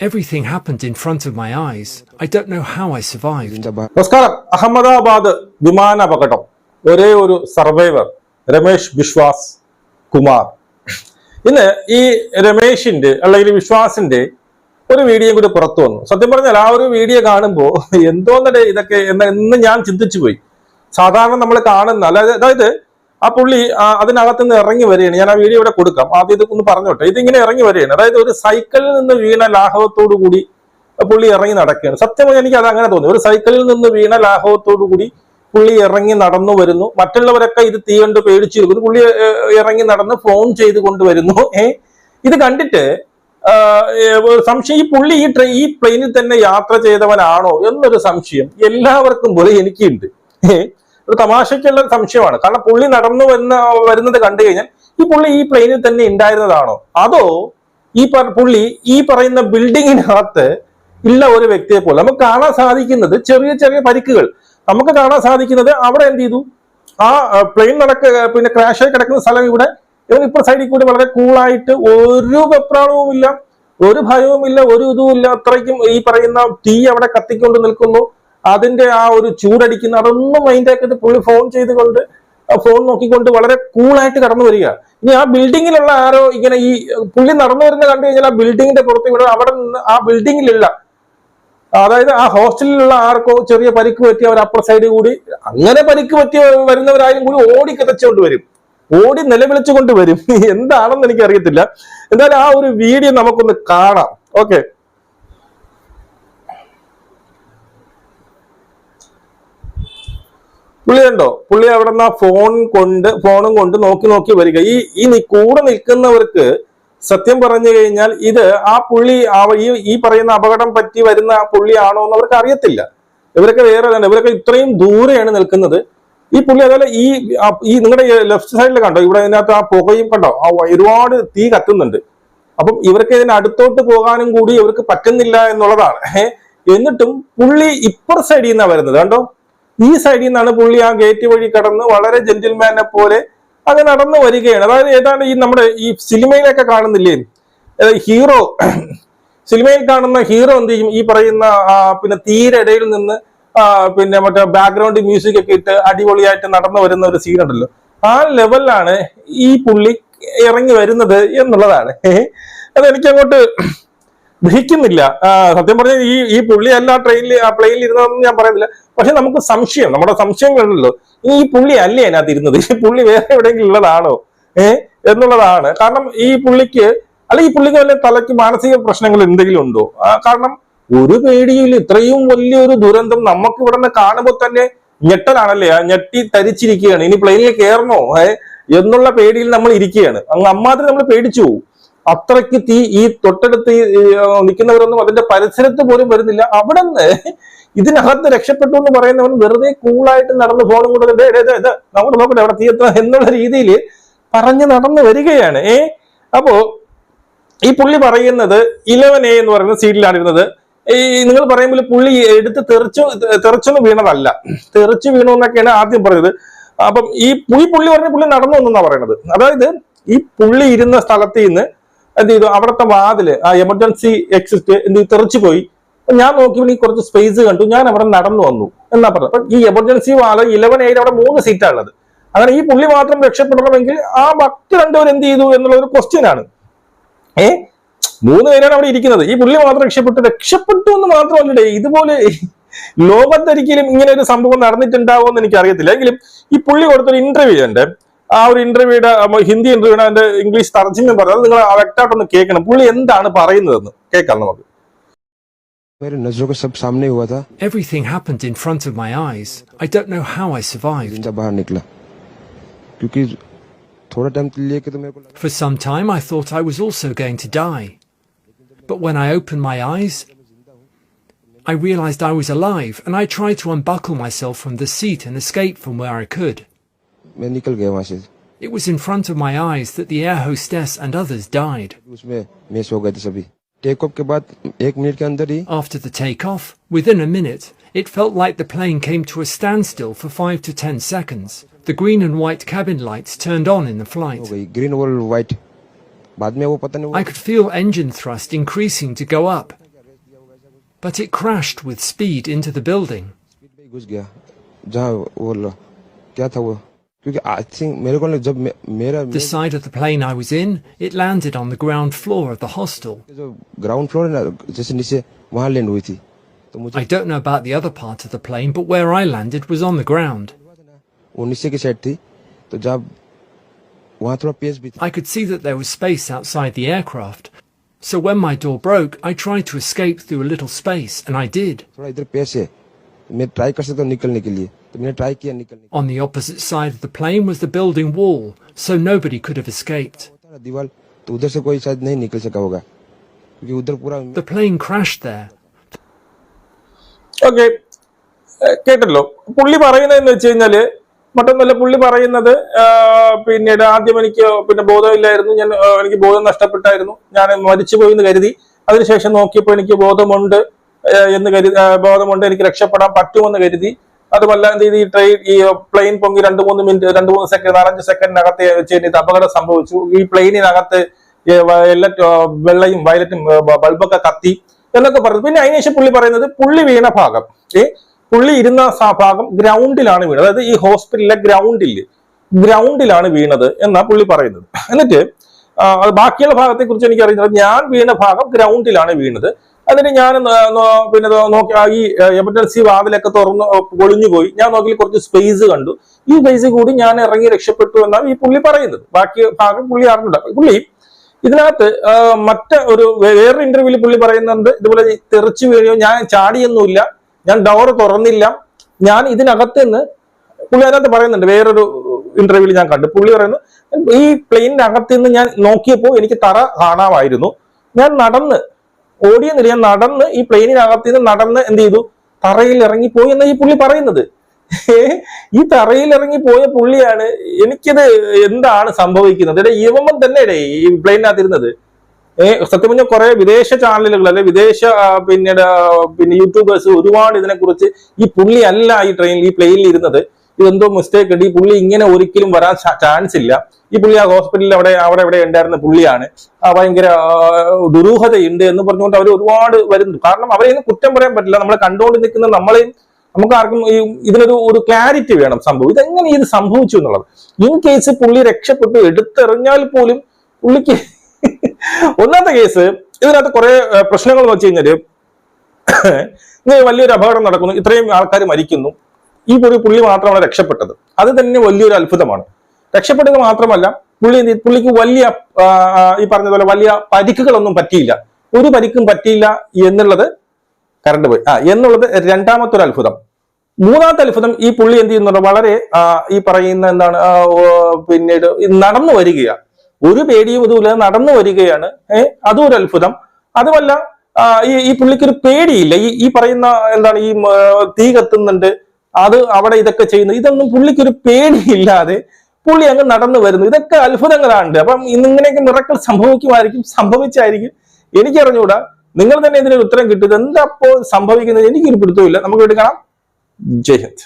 Everything happened in front of my eyes. I don't know how I survived. നമസ്കാരം. അഹമ്മദാബാദ് വിമാന അപകടം. ഒരേ ഒരു സർവൈവർ രമേശ് വിശ്വാസ് കുമാർ. ഇന്ന് ഈ രമേശിന്റെ അല്ലെങ്കിൽ വിശ്വാസിന്റെ ഒരു വീഡിയോ കൂടി പുറത്തു വന്നു. സത്യം പറഞ്ഞാൽ ആ ഒരു വീഡിയോ കാണുമ്പോൾ എന്തോന്നടേ ഇതൊക്കെ എന്ന് ഞാൻ ചിന്തിച്ചു പോയി സാധാരണ നമ്മൾ കാണുന്ന അതായത് ആ പുള്ളി അതിനകത്ത് നിന്ന് ഇറങ്ങി വരികയാണ്. ഞാൻ ആ വീഡിയോ ഇവിടെ കൊടുക്കാം. ആദ്യം ഇത് ഒന്ന് പറഞ്ഞോട്ടെ. ഇതിങ്ങനെ ഇറങ്ങി വരികയാണ്. അതായത് ഒരു സൈക്കിളിൽ നിന്ന് വീണ ലാഘവത്തോടു കൂടി പുള്ളി ഇറങ്ങി നടക്കുകയാണ്. സത്യം പറഞ്ഞാൽ എനിക്ക് അത് അങ്ങനെ തോന്നി. ഒരു സൈക്കിളിൽ നിന്ന് വീണ ലാഘവത്തോടു കൂടി പുള്ളി ഇറങ്ങി നടന്നു വരുന്നു. മറ്റുള്ളവരൊക്കെ ഇത് തീ കണ്ട് പേടിച്ചിരിക്കുന്നു പുള്ളി ഇറങ്ങി നടന്ന് ഫോൺ ചെയ്ത് കൊണ്ടുവരുന്നു ഏ? ഇത് കണ്ടിട്ട് സംശയം. ഈ പുള്ളി ഈ ട്രെയിൻ ഈ പ്ലെയിനിൽ തന്നെ യാത്ര ചെയ്തവനാണോ എന്നൊരു സംശയം എല്ലാവർക്കും പോലെ എനിക്കുണ്ട്. ഏ? ഒരു തമാശയ്ക്കുള്ള സംശയമാണ്. കാരണം പുള്ളി നടന്നു വരുന്ന വരുന്നത് കണ്ടു കഴിഞ്ഞാൽ ഈ പുള്ളി ഈ പ്ലെയിനിൽ തന്നെ ഉണ്ടായിരുന്നതാണോ? അതോ ഈ പുള്ളി ഈ പറയുന്ന ബിൽഡിങ്ങിനകത്ത് ഉള്ള ഒരു വ്യക്തിയെ പോലെ. നമുക്ക് കാണാൻ സാധിക്കുന്നത് ചെറിയ ചെറിയ പരിക്കുകൾ. നമുക്ക് കാണാൻ സാധിക്കുന്നത് അവിടെ എന്ത് ചെയ്തു? ആ പ്ലെയിൻ നടക്ക പിന്നെ ക്രാഷ് ആയി കിടക്കുന്ന സ്ഥലം ഇവിടെ. ഇപ്പൊ സൈഡിൽ കൂടി വളരെ കൂളായിട്ട് ഒരു വെപ്രാളവും ഇല്ല ഒരു ഭയവുമില്ല ഒരു ഇതുമില്ല. അത്രയ്ക്കും ഈ പറയുന്ന തീ അവിടെ കത്തിക്കൊണ്ട് നിൽക്കുന്നു. അതിന്റെ ആ ഒരു ചൂടടിക്കുന്ന അതൊന്നും മൈൻഡ് ആക്കിയിട്ട് പുള്ളി ഫോൺ ചെയ്തുകൊണ്ട് ഫോൺ നോക്കിക്കൊണ്ട് വളരെ കൂളായിട്ട് കടന്നു വരിക. ഇനി ആ ബിൽഡിങ്ങിലുള്ള ആരോ ഇങ്ങനെ ഈ പുള്ളി നടന്നു വരുന്ന കണ്ടു കഴിഞ്ഞാൽ ആ ബിൽഡിങ്ങിന്റെ പുറത്ത് ഇവിടെ അവിടെ നിന്ന് ആ ബിൽഡിങ്ങിലുള്ള അതായത് ആ ഹോസ്റ്റലിലുള്ള ആർക്കോ ചെറിയ പരിക്ക് പറ്റി അവർ അപ്പുറ സൈഡ് കൂടി അങ്ങനെ പരിക്ക് പറ്റി വരുന്നവരായാലും കൂടി ഓടി കിതച്ചുകൊണ്ട് വരും. ഓടി നിലവിളിച്ചുകൊണ്ട് വരും. എന്താണെന്ന് എനിക്ക് അറിയത്തില്ല എന്തായാലും ആ ഒരു വീഡിയോ നമുക്കൊന്ന് കാണാം. ഓക്കെ പുള്ളി കണ്ടോ? പുള്ളി അവിടെ നിന്ന് ആ ഫോൺ കൊണ്ട് ഫോണും കൊണ്ട് നോക്കി നോക്കി വരിക. ഈ ഈ കൂടെ നിൽക്കുന്നവർക്ക് സത്യം പറഞ്ഞു കഴിഞ്ഞാൽ ഇത് ആ പുള്ളി ഈ ഈ പറയുന്ന അപകടം പറ്റി വരുന്ന ആ പുള്ളിയാണോ എന്ന് അവർക്ക് അറിയത്തില്ല. ഇവരൊക്കെ വേറെ ഇവരൊക്കെ ഇത്രയും ദൂരെയാണ് നിൽക്കുന്നത്. ഈ പുള്ളി അതുപോലെ ഈ ഈ നിങ്ങളുടെ ലെഫ്റ്റ് സൈഡിൽ കണ്ടോ? ഇവിടെ ഇതിനകത്ത് ആ പുകയും കണ്ടോ? ആ ഒരുപാട് തീ കത്തുന്നുണ്ട്. അപ്പം ഇവർക്ക് ഇതിന് അടുത്തോട്ട് പോകാനും കൂടി ഇവർക്ക് പറ്റുന്നില്ല എന്നുള്ളതാണ്. എന്നിട്ടും പുള്ളി ഇപ്പുറ സൈഡിൽ നിന്നാണ് വരുന്നത്. കണ്ടോ? ഈ സൈഡിൽ നിന്നാണ് പുള്ളി ആ ഗേറ്റ് വഴി കടന്ന് വളരെ ജെന്റിൽമാനെ പോലെ അത് നടന്നു വരികയാണ്. അതായത് ഏതാണ്ട് ഈ നമ്മുടെ ഈ സിനിമയിലൊക്കെ കാണുന്നില്ലേ? ഹീറോ സിനിമയിൽ കാണുന്ന ഹീറോ എന്ത് ചെയ്യും? ഈ പറയുന്ന പിന്നെ തീരെ ഇടയിൽ നിന്ന് പിന്നെ മറ്റേ ബാക്ക്ഗ്രൗണ്ട് മ്യൂസിക് ഒക്കെ ഇട്ട് അടിപൊളിയായിട്ട് നടന്നു വരുന്ന ഒരു സീൻ ഉണ്ടല്ലോ. ആ ലെവലിലാണ് ഈ പുള്ളി ഇറങ്ങി വരുന്നത് എന്നുള്ളതാണ്. അത് എനിക്ക് അങ്ങോട്ട് ദഹിക്കുന്നില്ല സത്യം പറഞ്ഞാൽ ഈ ഈ പുള്ളി അല്ല ട്രെയിനിൽ ആ പ്ലെയിനിൽ ഇരുന്നതെന്ന് ഞാൻ പറയുന്നില്ല. പക്ഷെ നമുക്ക് സംശയം നമ്മുടെ സംശയങ്ങളുണ്ടല്ലോ ഇനി ഈ പുള്ളി അല്ലേ അതിനകത്ത് ഇരുന്നത്? ഈ പുള്ളി വേറെ എവിടെയെങ്കിലും ഉള്ളതാണോ? ഏ? എന്നുള്ളതാണ്. കാരണം ഈ പുള്ളിക്ക് അല്ലെങ്കിൽ ഈ പുള്ളിക്ക് വല്ല തലയ്ക്ക് മാനസിക പ്രശ്നങ്ങൾ എന്തെങ്കിലും ഉണ്ടോ? കാരണം ഒരു പേടിയിൽ ഇത്രയും വലിയൊരു ദുരന്തം നമുക്ക് ഇവിടെ നിന്ന് കാണുമ്പോൾ തന്നെ ഞെട്ടലാണല്ലേ? ആ ഞെട്ടി തരിച്ചിരിക്കുകയാണ്. ഇനി പ്ലെയിനിൽ കയറണോ? എന്നുള്ള പേടിയിൽ നമ്മൾ ഇരിക്കുകയാണ്. അങ്ങ് അമ്മാതിരി നമ്മൾ പേടിച്ചു പോകും അത്രയ്ക്ക് തീ ഈ തൊട്ടടുത്ത് നിൽക്കുന്നവരൊന്നും അതിന്റെ പരിസരത്ത് പോലും വരുന്നില്ല. അവിടെ നിന്ന് ഇതിനകത്ത് രക്ഷപ്പെട്ടു എന്ന് പറയുന്നവൻ വെറുതെ കൂളായിട്ട് നടന്ന് ഫോണും കൊണ്ട് നമ്മൾ നോക്കട്ടെ അവിടെ തീ എത്ര എന്നുള്ള രീതിയിൽ പറഞ്ഞു നടന്നു വരികയാണ്. ഏ അപ്പോ ഈ പുള്ളി പറയുന്നത് ഇലവൻ എ എന്ന് പറയുന്ന സീറ്റിലാണ് ഇരുന്നത് ഈ നിങ്ങൾ പറയുമ്പോൾ പുള്ളി എടുത്ത് തെറിച്ചു തെറിച്ചൊന്നും വീണതല്ല. തെറിച്ചു വീണു എന്നൊക്കെയാണ് ആദ്യം പറഞ്ഞത്. അപ്പം ഈ ഈ പുള്ളി പറഞ്ഞ പുള്ളി നടന്നു എന്നാണ് പറയുന്നത്. അതായത് ഈ പുള്ളി ഇരുന്ന സ്ഥലത്ത് നിന്ന് എന്ത് ചെയ്തു? അവിടുത്തെ വാതിൽ ആ എമർജൻസി എക്സിറ്റ് എന്ത് തെറിച്ചു പോയി. ഞാൻ നോക്കിയപ്പോൾ ഈ കുറച്ച് സ്പേസ് കണ്ടു. ഞാൻ അവിടെ നടന്നു വന്നു. എന്നാ പറഞ്ഞത്? അപ്പൊ ഈ എമർജൻസി വാൽ ഇലവൻ എയിൽ അവിടെ മൂന്ന് സീറ്റാണ് ഉള്ളത്. അങ്ങനെ ഈ പുള്ളി മാത്രം രക്ഷപ്പെടണമെങ്കിൽ ആ ഭക്തി രണ്ടുപേർ എന്ത് ചെയ്തു എന്നുള്ള ഒരു ക്വസ്റ്റ്യൻ ആണ്. ഏ? മൂന്ന് പേരാണ് അവിടെ ഇരിക്കുന്നത്. ഈ പുള്ളി മാത്രം രക്ഷപ്പെട്ടു. രക്ഷപ്പെട്ടു എന്ന് മാത്രമല്ലേ ഇതുപോലെ ലോകത്തൊരിക്കലും ഇങ്ങനെ ഒരു സംഭവം നടന്നിട്ടുണ്ടാവോ എന്ന് എനിക്ക് അറിയത്തില്ല എങ്കിലും ഈ പുള്ളി കൊടുത്തൊരു ഇന്റർവ്യൂ ഉണ്ട്. ഒരു ഇന്റർവ്യൂടെ ഹിന്ദി ഇന്റർവ്യൂടെ അതിന്റെ ഇംഗ്ലീഷ് പറഞ്ഞാൽ നിങ്ങൾ വ്യക്തമായിട്ടൊന്ന് കേൾക്കണം പുള്ളി എന്താണ് പറയുന്നതെന്ന് കേൾക്കാം നമുക്ക് Everything happened in front of my eyes. I don't know how I survived. For some time, I thought I was also going to die. But when I opened my eyes, I realized I was alive and I tried to unbuckle myself from the seat and escape from where I could. मैं निकल गया वहां से It was in front of my eyes that the air hostess and others died. उसमें miss हो गए थे सभी टेक ऑफ के बाद एक मिनट के अंदर ही After the takeoff, within a minute, it felt like the plane came to a standstill for 5 to 10 seconds. The green and white cabin lights turned on in the हो flight. गई green और white बाद में वो पता नहीं I could feel engine thrust increasing to go up. But it crashed with speed into the building. Speed में ही घुस गया जहाँ वो ल- क्या था वो The side of the plane I was in, it landed on the ground floor of the hostel. I don't know about the other part of the plane, but where I landed was on the ground. I could see that there was space outside the aircraft. So when my door broke, I tried to escape through a little space, and I did. थोड़ा इधर pace है मैं try कर सकता हूँ निकलने के लिए तो मैंने ट्राई किया निकलने का। On the opposite side of the plane was the building wall, so nobody could have escaped. होता ना दीवार तो उधर से कोई शायद नहीं निकल सका होगा क्योंकि उधर पूरा The plane crashed there. Okay കേട്ടല്ലോ പുള്ളി പറയുന്നതെന്ന് വെച്ച് കഴിഞ്ഞാല് മറ്റൊന്നല്ല പുള്ളി പറയുന്നത് ആ, പിന്നീട് ആദ്യം എനിക്ക് പിന്നെ ബോധമില്ലായിരുന്നു ഞാൻ ആ, എനിക്ക് ബോധം നഷ്ടപ്പെട്ടായിരുന്നു ഞാൻ മരിച്ചുപോയി എന്ന് കരുതി അതിനുശേഷം നോക്കിയപ്പോൾ എനിക്ക് ബോധമുണ്ട് ആ, എന്ന് കരുതി ബോധമുണ്ട് എനിക്ക് രക്ഷപ്പെടാൻ പറ്റുമെന്ന് കരുതി. അതുമല്ല എന്ത് ഈ ട്രെയിൻ ഈ പ്ലെയിൻ പൊങ്ങി രണ്ട് മൂന്ന് മിനിറ്റ് രണ്ട് മൂന്ന് സെക്കൻഡ് നാലഞ്ച് സെക്കൻഡിനകത്ത് വെച്ച് കഴിഞ്ഞിട്ട് അപകടം സംഭവിച്ചു. ഈ പ്ലെയിനിനകത്ത് ഈ വെള്ളയും വയലറ്റും ബൾബൊക്കെ കത്തി എന്നൊക്കെ പറഞ്ഞു. പിന്നെ അതിനുശേഷം പുള്ളി പറയുന്നത് പുള്ളി വീണ ഭാഗം. ഏ പുള്ളി ഇരുന്ന ഭാഗം ഗ്രൗണ്ടിലാണ് വീണത്. അതായത് ഈ ഹോസ്പിറ്റലിലെ ഗ്രൗണ്ടിൽ ഗ്രൗണ്ടിലാണ് വീണത് എന്നാ പുള്ളി പറയുന്നത്. എന്നിട്ട് ബാക്കിയുള്ള ഭാഗത്തെ കുറിച്ച് എനിക്ക് അറിയുന്നത് ഞാൻ വീണ ഭാഗം ഗ്രൗണ്ടിലാണ് വീണത്. എന്നിട്ട് ഞാൻ പിന്നെ നോക്കി ഈ എമർജൻസി വാതിലൊക്കെ തുറന്ന് പൊളിഞ്ഞു പോയി. ഞാൻ നോക്കി കുറച്ച് സ്പേസ് കണ്ടു. ഈ സ്പേസ് കൂടി ഞാൻ ഇറങ്ങി രക്ഷപ്പെട്ടു എന്നാണ് ഈ പുള്ളി പറയുന്നത്. ബാക്കി ഭാഗം പുള്ളി അറിഞ്ഞില്ല. പുള്ളി ഇതിനകത്ത് മറ്റ ഒരു വേറൊരു ഇന്റർവ്യൂവിൽ പുള്ളി പറയുന്നുണ്ട് ഇതുപോലെ തെറിച്ചു വീഴുകയോ ഞാൻ ചാടിയൊന്നുമില്ല ഞാൻ ഡോർ തുറന്നില്ല ഞാൻ ഇതിനകത്ത് നിന്ന് പുള്ളി അതിനകത്ത് പറയുന്നുണ്ട് വേറൊരു ഇന്റർവ്യൂവിൽ ഞാൻ കണ്ടു. പുള്ളി പറയുന്നു ഈ പ്ലെയിനിന്റെ അകത്ത് നിന്ന് ഞാൻ നോക്കിയപ്പോൾ എനിക്ക് തറ കാണാമായിരുന്നു. ഞാൻ നടന്ന് ഓടിയെന്നില്ല ഞാൻ നടന്ന് ഈ പ്ലെയിനിനകത്ത് നിന്ന് നടന്ന് എന്ത് ചെയ്തു? തറയിൽ ഇറങ്ങിപ്പോയി എന്നാണ് ഈ പുള്ളി പറയുന്നത്. ഈ തറയിൽ ഇറങ്ങി പോയ പുള്ളിയാണ് എനിക്കിത് എന്താണ് സംഭവിക്കുന്നത്? എടേ ഇവൻ തന്നെ ഇടേ ഈ പ്ലെയിനകത്ത് ഇരുന്നത് ഏഹ് സത്യം പറഞ്ഞാൽ കുറെ വിദേശ ചാനലുകൾ അല്ലെ വിദേശ പിന്നീട് പിന്നെ യൂട്യൂബേഴ്സ് ഒരുപാട് ഇതിനെക്കുറിച്ച് ഈ പുള്ളി അല്ല ഈ ട്രെയിനിൽ ഈ പ്ലെയിനിൽ ഇരുന്നത്. ഇതെന്തോ മിസ്റ്റേക്ക് ഉണ്ട്. ഈ പുള്ളി ഇങ്ങനെ ഒരിക്കലും വരാൻ ചാൻസ് ഇല്ല. ഈ പുള്ളി ആ ഹോസ്പിറ്റലിൽ അവിടെ അവിടെ ഇവിടെ ഉണ്ടായിരുന്ന പുള്ളിയാണ്. ആ ഭയങ്കര ദുരൂഹതയുണ്ട് എന്ന് പറഞ്ഞുകൊണ്ട് അവർ ഒരുപാട് വരുന്നു കാരണം അവരെയൊന്നും കുറ്റം പറയാൻ പറ്റില്ല. നമ്മളെ കണ്ടുകൊണ്ട് നിൽക്കുന്ന നമ്മളെയും നമുക്ക് ആർക്കും ഈ ഇതിനൊരു ഒരു ക്ലാരിറ്റി വേണം സംഭവം. ഇതെങ്ങനെ ഇത് സംഭവിച്ചു എന്നുള്ളത്? ഇൻ കേസ് പുള്ളി രക്ഷപ്പെട്ടു എടുത്തെറിഞ്ഞാൽ പോലും പുള്ളിക്ക് ഒന്നാമത്തെ കേസ് ഇതിനകത്ത് കുറെ പ്രശ്നങ്ങൾ വെച്ച് കഴിഞ്ഞാൽ വലിയൊരു അപകടം നടക്കുന്നു. ഇത്രയും ആൾക്കാർ മരിക്കുന്നു. ഈ പൊടി പുള്ളി മാത്രമാണ് രക്ഷപ്പെട്ടത്. അത് തന്നെ വലിയൊരു അത്ഭുതമാണ്. രക്ഷപ്പെടുക മാത്രമല്ല പുള്ളി? പുള്ളിക്ക് വലിയ ഈ പറഞ്ഞതുപോലെ വലിയ പരിക്കുകളൊന്നും പറ്റിയില്ല. ഒരു പരിക്കും പറ്റിയില്ല എന്നുള്ളത് കറണ്ട് പോയി. ആ എന്നുള്ളത് രണ്ടാമത്തെ ഒരു അത്ഭുതം. മൂന്നാമത്തെ അത്ഭുതം ഈ പുള്ളി എന്ത് ചെയ്യുന്നുണ്ട്? വളരെ ഈ പറയുന്ന എന്താണ് പിന്നീട് നടന്നു വരികയാണ് ഒരു പേടിയും ഇതുപോലെ നടന്നു വരികയാണ്. ഏഹ് അതും ഒരു അത്ഭുതം. അതുമല്ല ഈ ഈ പുള്ളിക്കൊരു പേടിയില്ല. ഈ ഈ പറയുന്ന എന്താണ് ഈ തീ കത്തുന്നുണ്ട്. അത് അവിടെ ഇതൊക്കെ ചെയ്യുന്നു. ഇതൊന്നും പുള്ളിക്ക് ഒരു പേടിയില്ലാതെ പുള്ളി അങ്ങ് നടന്നു വരുന്നു. ഇതൊക്കെ അത്ഭുതങ്ങളാണ്. അപ്പം ഇന്നിങ്ങനെയൊക്കെ മിറക്കൾ സംഭവിക്കുമായിരിക്കും സംഭവിച്ചായിരിക്കും. എനിക്കറിഞ്ഞുകൂടാ നിങ്ങൾ തന്നെ ഇതിനൊരു ഉത്തരം കിട്ടും എന്താ അപ്പോ സംഭവിക്കുന്നത്? എനിക്കൊരു ഇല്ല നമുക്ക് എടുക്കണം ഹിന്ദ്.